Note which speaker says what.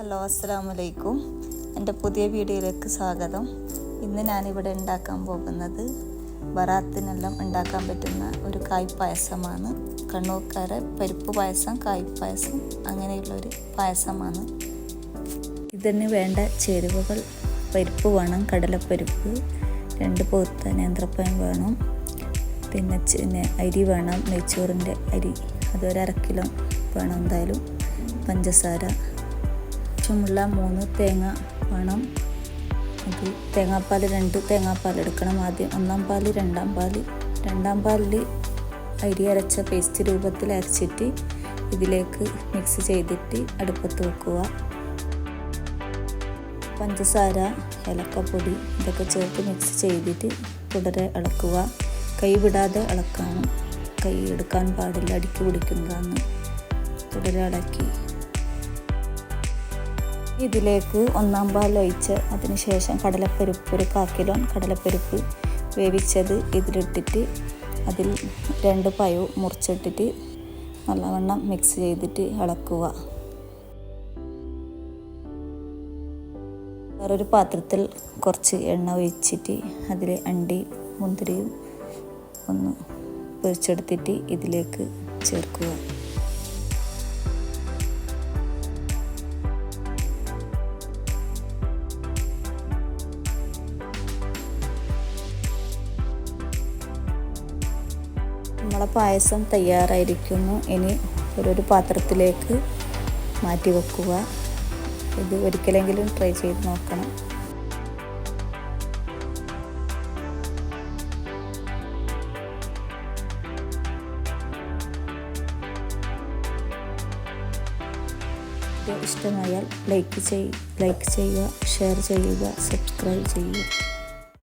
Speaker 1: Hello അസ്സാം വലൈക്കും എന്റെ പുതിയ വീഡിയോയിലേക്ക് സ്വാഗതം. ഇന്ന് ഞാനിവിടെ ഉണ്ടാക്കാൻ പോകുന്നത് ബറാത്തിനെല്ലാം ഉണ്ടാക്കാൻ പറ്റുന്ന ഒരു കായ്പായസമാണ്. കണ്ണൂർക്കാരെ പരിപ്പ് പായസം കായ്പായസം അങ്ങനെയുള്ളൊരു പായസമാണ്. ഇതിന് വേണ്ട ചേരുവകൾ. പരിപ്പ് വേണം കടലപ്പരിപ്പ് രണ്ട് പോത്ത നേന്ത്രപ്പഴം വേണം. പിന്നെ പിന്നെ അരി വേണം നെയ്ച്ചോറിന്റെ അരി. അതൊരു അര കിലോ വേണം എന്തായാലും. പഞ്ചസാര. ആവശ്യമുള്ള മൂന്ന് തേങ്ങ വേണം. അത് തേങ്ങാപ്പാൽ രണ്ട് തേങ്ങാപ്പാൽ എടുക്കണം ആദ്യം. ഒന്നാം പാൽ രണ്ടാം പാൽ. രണ്ടാം പാലിൽ അരി അരച്ച പേസ്റ്റ് രൂപത്തിൽ അരച്ചിട്ട് ഇതിലേക്ക് മിക്സ് ചെയ്തിട്ട് അടുപ്പത്ത് വെക്കുക. പഞ്ചസാര ഏലക്കപ്പൊടി ഇതൊക്കെ ചേർത്ത് മിക്സ് ചെയ്തിട്ട് തുടരെ ഇളക്കുക. കൈ വിടാതെ ഇളക്കണം. കൈ എടുക്കാൻ പാടില്ല അടുക്കി പിടിക്കുന്നതാണ് തുടരെ ഇളക്കി ഇതിലേക്ക് ഒന്നാം പാൽ ഒഴിച്ച് അതിനുശേഷം കടലപ്പരിപ്പ് ഒരു കാക്കിലോൺ കടലപ്പരിപ്പ് വേവിച്ചത് ഇതിലിട്ടിട്ട് അതിൽ രണ്ട് പഴവും മുറിച്ചിട്ടിട്ട് നല്ലവണ്ണം മിക്സ് ചെയ്തിട്ട് ഇളക്കുക. വേറൊരു പാത്രത്തിൽ കുറച്ച് എണ്ണ ഒഴിച്ചിട്ട് അതിൽ അണ്ടി മുന്തിരിയും ഒന്ന് പൊരിച്ചെടുത്തിട്ട് ഇതിലേക്ക് ചേർക്കുക. നമ്മളെ പായസം തയ്യാറായിരിക്കുന്നു. ഇനി ഓരോരു പാത്രത്തിലേക്ക് മാറ്റി വെക്കുക. ഇത് ഒരിക്കലെങ്കിലും ട്രൈ ചെയ്ത് നോക്കണം. ഇഷ്ടമായാൽ ലൈക്ക് ചെയ് ലൈക്ക് ചെയ്യുക ഷെയർ ചെയ്യുക സബ്സ്ക്രൈബ് ചെയ്യുക.